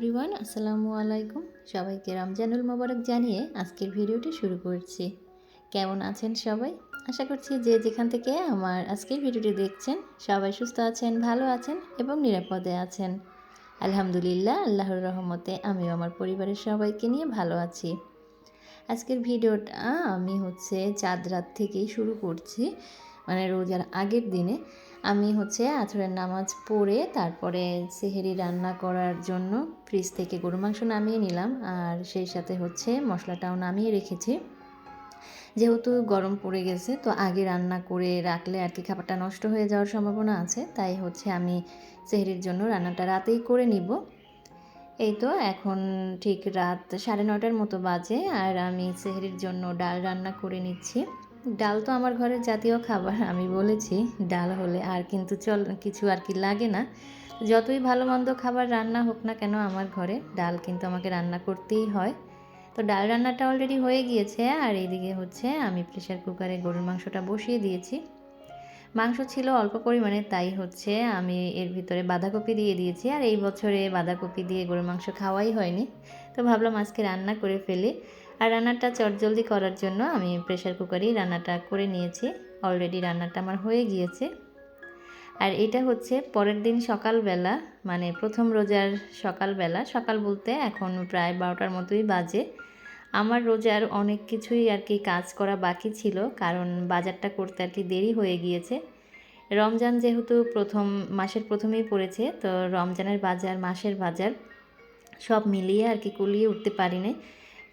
Everyone আসসালামু আলাইকুম। সবাইকে রমজানুল মোবারক জানিয়ে আজকের ভিডিওটি শুরু করছি। কেমন আছেন সবাই? আশা করছি যে যেখান থেকে আমার আজকের ভিডিওটি দেখছেন, সবাই সুস্থ আছেন, ভালো আছেন এবং নিরাপদে আছেন। আলহামদুলিল্লাহ, আল্লাহর রহমতে আমিও আমার পরিবারের সবাইকে নিয়ে ভালো আছি। আজকের ভিডিওটা আমি হচ্ছে চাঁদ রাত থেকেই শুরু করছি মানে রোজার আগের দিনে। আমি হচ্ছে আছরের নামাজ পড়ে তারপরে সেহেরি রান্না করার জন্য ফ্রিজ থেকে গরু মাংস নামিয়ে নিলাম আর সেই সাথে হচ্ছে মশলাটাও নামিয়ে রেখেছি। যেহেতু গরম পড়ে গেছে তো আগে রান্না করে রাখলে আর কি খাবারটা নষ্ট হয়ে যাওয়ার সম্ভাবনা আছে, তাই হচ্ছে আমি সেহরির জন্য রান্নাটা রাতেই করে নিব। এই তো এখন ঠিক রাত সাড়ে নটার মতো বাজে আর আমি সেহরির জন্য ডাল রান্না করে নিচ্ছি। ডাল তো আমার ঘরের জাতীয় খাবার, আমি বলেছি ডাল হলে আর কিন্তু চল, কিছু আর কি লাগে না। যতই ভালো মন্দ খাবার রান্না হোক না কেন, আমার ঘরে ডাল কিন্তু আমাকে রান্না করতেই হয়। তো ডাল রান্নাটা অলরেডি হয়ে গিয়েছে, আর এইদিকে হচ্ছে আমি প্রেশার কুকারে গরুর মাংসটা বসিয়ে দিয়েছি। মাংস ছিল অল্প পরিমাণে, তাই হচ্ছে আমি এর ভিতরে বাঁধাকপি দিয়ে দিয়েছি, আর এই বছরে বাঁধাকপি দিয়ে গরুর মাংস খাওয়াই হয়নি। তো ভাবলাম আজকে রান্না করে ফেলি। আর রান্নাটা চটজলদি করার জন্য আমি প্রেশার কুকারেই রান্নাটা করে নিয়েছি। অলরেডি রান্নাটা আমার হয়ে গিয়েছে। আর এটা হচ্ছে পরের দিন সকালবেলা মানে প্রথম রোজার সকালবেলা। সকাল বলতে এখন প্রায় বারোটার মতোই বাজে। আমার রোজার অনেক কিছুই আর কি কাজ করা বাকি ছিল, কারণ বাজারটা করতে আর কি দেরি হয়ে গিয়েছে। রমজান যেহেতু প্রথম, মাসের প্রথমেই পড়েছে, তো রমজানের বাজার, মাসের বাজার সব মিলিয়ে আর কি কুলিয়ে উঠতে পারিনি।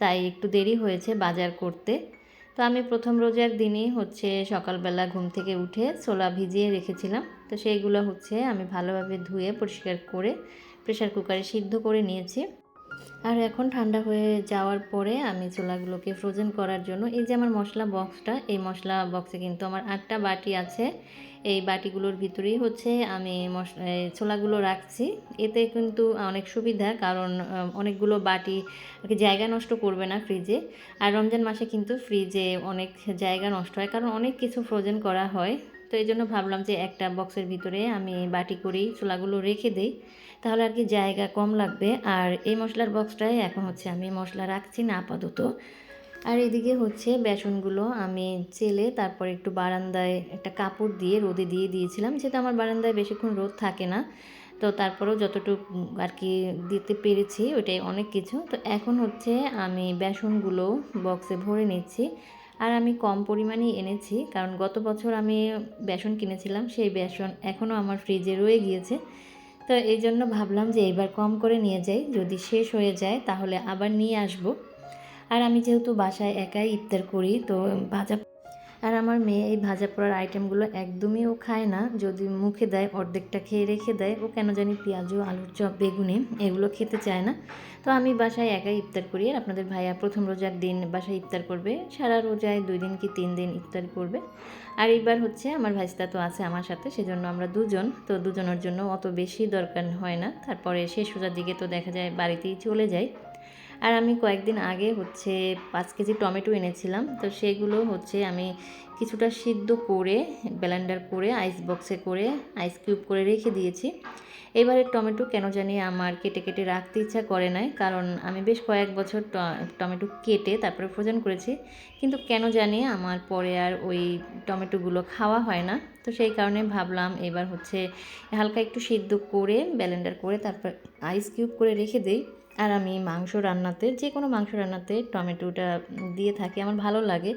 তাই একটু দেরি হয়েছে বাজার করতে। তো আমি প্রথম রোজার দিনই হচ্ছে সকালবেলা ঘুম থেকে উঠে ছোলা ভিজিয়ে রেখেছিলাম। তো সেইগুলো হচ্ছে আমি ভালোভাবে ধুয়ে পরিষ্কার করে প্রেশার কুকারে সিদ্ধ করে নিয়েছি। আর এখন ঠান্ডা হয়ে যাওয়ার পরে আমি ছোলাগুলোকে ফ্রোজেন করার জন্য এই যে আমার মশলা বক্সটা এই মশলা বক্সে কিন্তু আমার আটটা বাটি আছে। এই বাটিগুলোর ভিতরেই হচ্ছে আমি ছোলাগুলো রাখছি। এতে কিন্তু অনেক সুবিধা কারণ অনেকগুলো বাটি জায়গা নষ্ট করবে না ফ্রিজে। আর রমজান মাসে কিন্তু ফ্রিজে অনেক জায়গা নষ্ট হয় কারণ অনেক কিছু ফ্রোজেন করা হয়। তো এই জন্য ভাবলাম যে একটা বক্সের ভিতরে আমি বাটি করেই ছোলাগুলো রেখে দিই। তাহলে আর কি জায়গা কম লাগবে। আর এই মশলার বক্সটায় এখন হচ্ছে আমি মশলা রাখছি না আপাতত। আর এদিকে হচ্ছে বেসনগুলো আমি চেলে তারপর একটু বারান্দায় একটা কাপড় দিয়ে রোদে দিয়ে দিয়েছিলাম। যেহেতু আমার বারান্দায় বেশিক্ষণ রোদ থাকে না, তো তারপরেও যতটুকু আর কি দিতে পেরেছি ওটাই অনেক কিছু। তো এখন হচ্ছে আমি বেসনগুলো বক্সে ভরে নিচ্ছি আর আমি কম পরিমাণেই এনেছি, কারণ গত বছর আমি বেসন কিনেছিলাম, সেই বেসন এখনও আমার ফ্রিজে রয়ে গিয়েছে। তো এই জন্য ভাবলাম যে এবার কম করে নিয়ে যাই, যদি শেষ হয়ে যায় তাহলে আবার নিয়ে আসব। আর আমি যেহেতু বাসায় একাই ইফতার করি, তো ভাজা আর আমার মেয়ে এই ভাজা পোড়ার আইটেমগুলো একদমই ও খায় না। যদি মুখে দেয়, অর্ধেকটা খেয়ে রেখে দেয়, ও কেন জানি পেঁয়াজু আলুর চপ, বেগুনি এগুলো খেতে চায় না। তো আমি বাসায় একাই ইফতার করি আর আপনাদের ভাইয়া প্রথম রোজার দিন বাসায় ইফতার করবে, সারা রোজায় দুই দিন কি তিন দিন ইফতার করবে। আর এইবার হচ্ছে আমার ভাইস্তা তো আছে আমার সাথে, সেজন্য আমরা দুজন, তো দুজনের জন্য অত বেশি দরকার হয় না। তারপরে শেষ রোজার দিকে তো দেখা যায় বাড়িতেই চলে যায়। আর আমি কয়েকদিন আগে হচ্ছে পাঁচ কেজি টমেটো এনেছিলাম তো সেগুলো হচ্ছে আমি কিছুটা সিদ্ধ করে ব্লেন্ডার করে আইস বক্সে করে আইস কিউব করে রেখে দিয়েছি। এবারে টমেটো কেন জানি আমার কেটে কেটে রাখতে ইচ্ছা করে নাই, কারণ আমি বেশ কয়েক বছর টমেটো কেটে তারপরে ফ্রোজেন করেছি। কিন্তু কেন জানি আমার পরে আর ওই টমেটোগুলো খাওয়া হয় না। তো সেই কারণে ভাবলাম এবার হচ্ছে হালকা একটু সিদ্ধ করে ব্লেন্ডার করে তারপর আইস কিউব করে রেখে দিই। আর আমি মাংস রান্নাতে যে কোনো মাংস রান্নাতে টমেটোটা দিয়ে থাকি, আমার ভালো লাগে।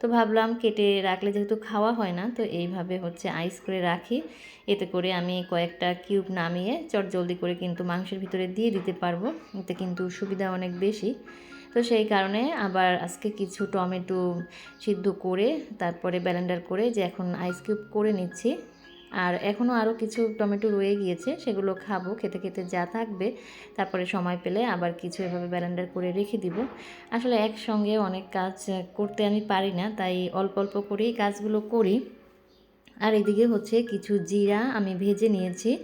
তো ভাবলাম কেটে রাখলে যেহেতু খাওয়া হয় না, তো এইভাবে হচ্ছে আইস করে রাখি। এতে করে আমি কয়েকটা কিউব নামিয়ে চট জলদি করে কিন্তু মাংসের ভিতরে দিয়ে দিতে পারব। এতে কিন্তু সুবিধা অনেক বেশি। তো সেই কারণে আবার আজকে কিছু টমেটো সিদ্ধ করে, তারপরে ব্যালেন্ডার করে যে এখন আইস কিউব করে নিচ্ছি। আর এখনও আরও কিছু টমেটো রয়ে গিয়েছে, সেগুলো খাব, খেতে খেতে যা থাকবে। তারপরে সময় পেলে আবার কিছু এভাবে ব্যালেন্ডার করে রেখে দিব। আসলে একসঙ্গে অনেক কাজ করতে আমি পারি না, তাই অল্প অল্প করেই কাজগুলো করি। আর এদিকে হচ্ছে কিছু জিরা আমি ভেজে নিয়েছি,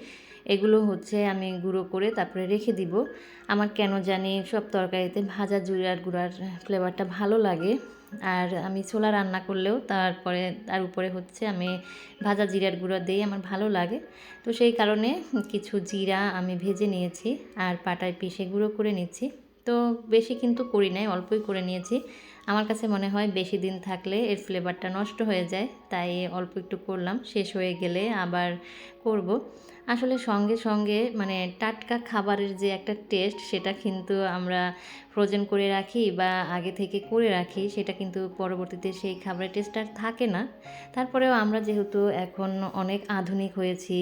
এগুলো হচ্ছে আমি গুঁড়ো করে তারপরে রেখে দিব। আমার কেন জানি সব তরকারিতে ভাজা জিরার গুঁড়ার ফ্লেভারটা ভালো লাগে। আর আমি ছোলা রান্না করলেও তারপরে, তার উপরে হচ্ছে আমি ভাজা জিরার গুঁড়ো দিই আমার ভালো লাগে। তো সেই কারণে কিছু জিরা আমি ভেজে নিয়েছি আর পাটায় পিষে গুঁড়ো করে নিচ্ছি। তো বেশি কিন্তু করি নাই, অল্পই করে নিয়েছি। আমার কাছে মনে হয় বেশি দিন থাকলে এর ফ্লেভারটা নষ্ট হয়ে যায়, তাই অল্প একটু করলাম, শেষ হয়ে গেলে আবার করব। আসলে সঙ্গে সঙ্গে মানে টাটকা খাবারের যে একটা টেস্ট সেটা কিন্তু আমরা ফ্রোজেন করে রাখি বা আগে থেকে করে রাখি, সেটা কিন্তু পরবর্তীতে সেই খাবারের টেস্ট আর থাকে না। তারপরেও আমরা যেহেতু এখন অনেক আধুনিক হয়েছি,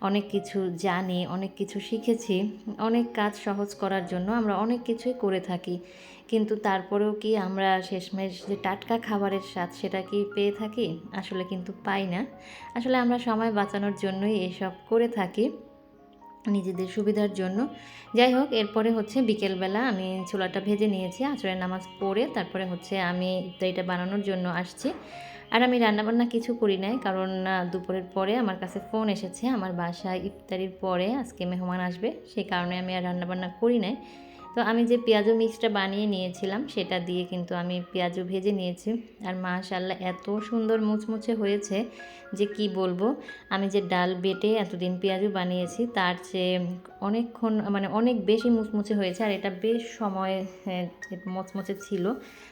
অনেক কিছু জানি, অনেক কিছু শিখেছি, অনেক কাজ সহজ করার জন্য আমরা অনেক কিছুই করে থাকি। কিন্তু তারপরেও কি আমরা শেষমেশ যে টাটকা খাবারের স্বাদ সেটা কি পেয়ে থাকি? আসলে কিন্তু পাই না। আসলে আমরা সময় বাঁচানোর জন্যই এসব করে থাকি, নিজেদের সুবিধার জন্য। যাই হোক, এরপরে হচ্ছে বিকেলবেলা আমি ছোলাটা ভেজে নিয়েছি, আচরের নামাজ পড়ে তারপরে হচ্ছে আমি ইফতারিটা বানানোর জন্য আসছি। আর আমি রান্নাবান্না কিছু করি নাই, কারণ দুপুরের পরে আমার কাছে ফোন এসেছে, আমার বাসায় ইফতারির পরে আজকে মেহমান আসবে, সেই কারণে আমি আর রান্নাবান্না করি নাই। তো আমি যে পেঁয়াজু মিক্সটা বানিয়ে নিয়েছিলাম, সেটা দিয়ে কিন্তু আমি পেঁয়াজু ভেজে নিয়েছি। আর মাশাল্লাহ এত সুন্দর মুচমুচে হয়েছে যে কি বলব? আমি যে ডাল বেটে এতদিন পেঁয়াজু বানিয়েছি, তার চেয়ে অনেকক্ষণ মানে অনেক বেশি মুচমুচে হয়েছে, আর এটা বেশ সময় মচমচে ছিল।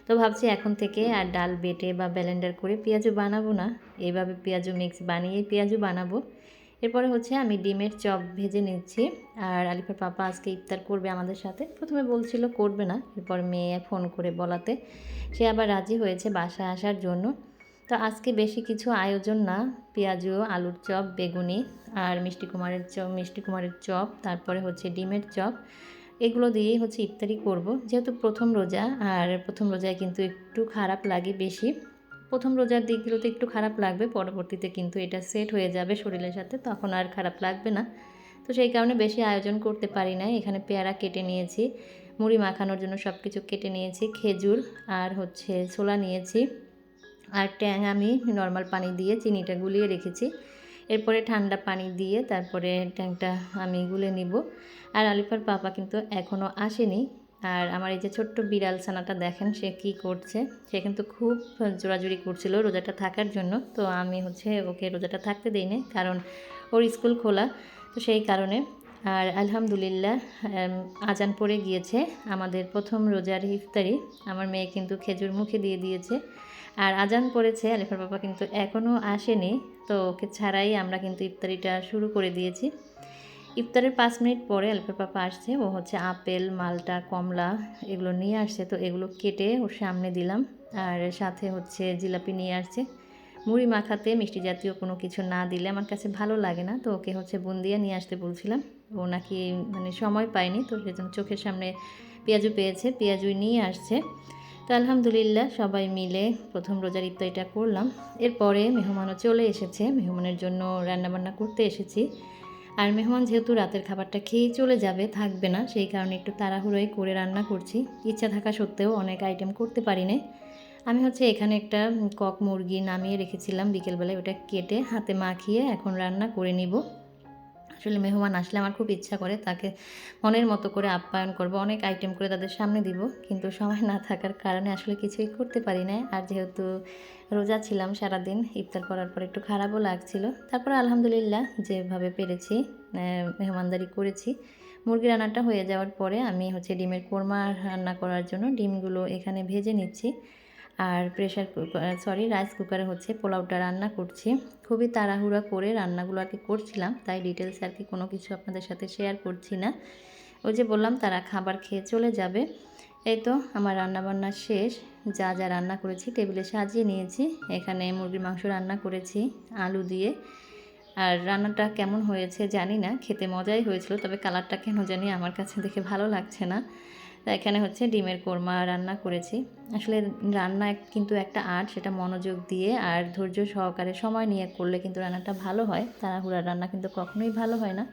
তো ভাবছি এখন থেকে আর ডাল বেটে বা ব্যালেন্ডার করে পেঁয়াজু বানাবো না। এইভাবে পেঁয়াজু মিক্স বানিয়ে পেঁয়াজু বানাবো। এরপরে হচ্ছে আমি ডিমের চপ ভেজে নিচ্ছি। আর আলিফার পাপা আজকে ইফতার করবে আমাদের সাথে। প্রথমে বলছিল করবে না, এরপর মেয়ে ফোন করে বলাতে। সে আবার রাজি হয়েছে বাসায় আসার জন্য। তো আজকে বেশি কিছু আয়োজন না, পেঁয়াজু, আলুর চপ, বেগুনি আর মিষ্টি কুমারের চপ মিষ্টি কুমারের চপ, তারপরে হচ্ছে ডিমের চপ। এগুলো দিয়েই হচ্ছে ইফতারি করব। যেহেতু প্রথম রোজা, আর প্রথম রোজায় কিন্তু একটু খারাপ লাগে বেশি। প্রথম রোজার দিকগুলোতে একটু খারাপ লাগবে, পরবর্তীতে কিন্তু এটা সেট হয়ে যাবে শরীরের সাথে, তখন আর খারাপ লাগবে না। তো সেই কারণে বেশি আয়োজন করতে পারি না এখানে পেয়ারা কেটে নিয়েছি, মুড়ি মাখানোর জন্য সব কিছু কেটে নিয়েছি, খেজুর আর হচ্ছে ছোলা নিয়েছি, আর ট্যাং আমি নর্মাল পানি দিয়ে চিনিটা গুলিয়ে রেখেছি। এরপরে ঠান্ডা পানি দিয়ে তারপরে ট্যাংটা আমি গুলে নিব। আর আলিফার পাপা কিন্তু এখনও আসেনি আর আমার এই যে ছোট্ট বিড়াল ছানাটা দেখেন, সে কি করছে? সে কিন্তু খুব জোরাজুরি করছিল রোজাটা থাকার জন্য। তো আমি হচ্ছে ওকে রোজাটা থাকতে দিই না কারণ ওর স্কুল খোলা। তো সেই কারণে আর আলহামদুলিল্লাহ আজান পড়ে গিয়েছে। আমাদের প্রথম রোজার ইফতারি আমার মেয়ে কিন্তু খেজুর মুখে দিয়ে দিয়েছে। আর আজান পড়েছে, আলিফার বাবা কিন্তু এখনও আসেনি। তো ওকে ছাড়াই আমরা কিন্তু ইফতারিটা শুরু করে দিয়েছি। ইফতারের পাঁচ মিনিট পরে আলফের পাপা আসছে। ও হচ্ছে আপেল, মালটা, কমলা এগুলো নিয়ে আসছে। তো এগুলো কেটে ওর সামনে দিলাম। আর সাথে হচ্ছে জিলাপি নিয়ে আসছে। মুড়ি মাখাতে মিষ্টি জাতীয় কোনো কিছু না দিলে আমার কাছে ভালো লাগে না। তো ওকে হচ্ছে বুন্দিয়া নিয়ে আসতে বলছিলাম। ও নাকি মানে সময় পায়নি। তো সেজন্য চোখের সামনে পেঁয়াজু পেয়েছে, পেঁয়াজুই নিয়ে আসছে। তো আলহামদুলিল্লাহ সবাই মিলে প্রথম রোজার ইফতারিটা করলাম। এরপরে মেহমানও চলে এসেছে। মেহমানের জন্য রান্নাবান্না করতে এসেছি। আর মেহমান যেহেতু রাতের খাবারটা খেয়েই চলে যাবে, থাকবে না, সেই কারণে একটু তাড়াহুড়োয় করে রান্না করছি। ইচ্ছা থাকা সত্ত্বেও অনেক আইটেম করতে পারি না আমি হচ্ছে এখানে একটা কক মুরগি নামিয়ে রেখেছিলাম বিকেলবেলায়, ওটা কেটে হাতে মাখিয়ে এখন রান্না করে নিব। আসলে মেহমান আসলে আমার খুব ইচ্ছা করে তাকে মনের মতো করে আপ্যায়ন করব, অনেক আইটেম করে তাদের সামনে দিব। কিন্তু সময় না থাকার কারণে আসলে কিছুই করতে পারি না আর যেহেতু রোজা ছিলাম সারাদিন, ইফতার করার পর একটু খারাপও লাগছিল। তারপর আলহামদুলিল্লাহ যেভাবে পেরেছি মেহমানদারি করেছি। মুরগি রান্নাটা হয়ে যাওয়ার পরে আমি হচ্ছে ডিমের কোরমা রান্না করার জন্য ডিমগুলো এখানে ভেজে নিচ্ছি। আর প্রেশার কুকার সরি রাইস কুকারে হচ্ছে পোলাওটা রান্না করছি। খুবই তাড়াহুড়া করে রান্নাগুলো আর কি করছিলাম, তাই ডিটেলস আর কি কোনো কিছু আপনাদের সাথে শেয়ার করছি না। ওই যে বললাম, তারা খাবার খেয়ে চলে যাবে। এই তো আমার রান্নাবান্না শেষ, যা যা রান্না করেছি টেবিলে সাজিয়ে নিয়েছি। এখানে মুরগির মাংস রান্না করেছি, আলু দিয়ে। আর রান্নাটা কেমন হয়েছে জানি না, খেতে মজাই হয়েছিল, তবে কালারটা কেন জানি আমার কাছে দেখে ভালো লাগছে না। তা এখানে হচ্ছে ডিমের কোরমা রান্না করেছি। আসলে রান্না কিন্তু একটা আর্ট সেটা মনোযোগ দিয়ে আর ধৈর্য সহকারে সময় নিয়ে করলে কিন্তু রান্নাটা ভালো হয়। তাড়াহুড়ার রান্না কিন্তু কখনোই ভালো হয় না।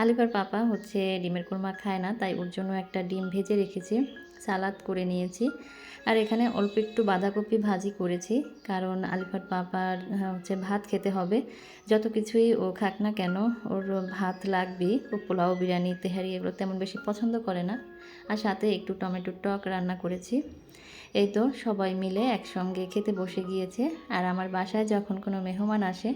আলিফার পাপা হচ্ছে ডিমের কোরমা খায় না, তাই ওর জন্য একটা ডিম ভেজে রেখেছি, সালাদ করে নিয়েছি। আর এখানে অল্প একটু বাঁধাকপি ভাজি করেছি, কারণ আলিফার পাপার হচ্ছে ভাত খেতে হবে। যত কিছুই ও খাক না কেন, ওর ভাত লাগবেই। ও পোলাও, বিরিয়ানি, তেহারি এগুলো তেমন বেশি পছন্দ করে না। আর সাথে একটু টমেটোর টক রান্না করেছি। এই তো সবাই মিলে একসঙ্গে খেতে বসে গিয়েছে। আর আমার বাসায় যখন কোনো মেহমান আসে,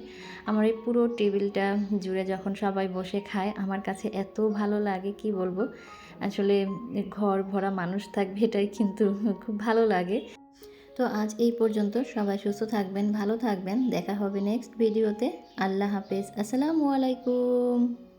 আমার এই পুরো টেবিলটা জুড়ে যখন সবাই বসে খায়, আমার কাছে এত ভালো লাগে, কি বলব? আসলে ঘর ভরা মানুষ থাকবে, এটাই কিন্তু খুব ভালো লাগে। তো আজ এই পর্যন্ত সবাই সুস্থ থাকবেন, ভালো থাকবেন। দেখা হবে নেক্সট ভিডিওতে আল্লাহ হাফেজ। আসসালামু আলাইকুম।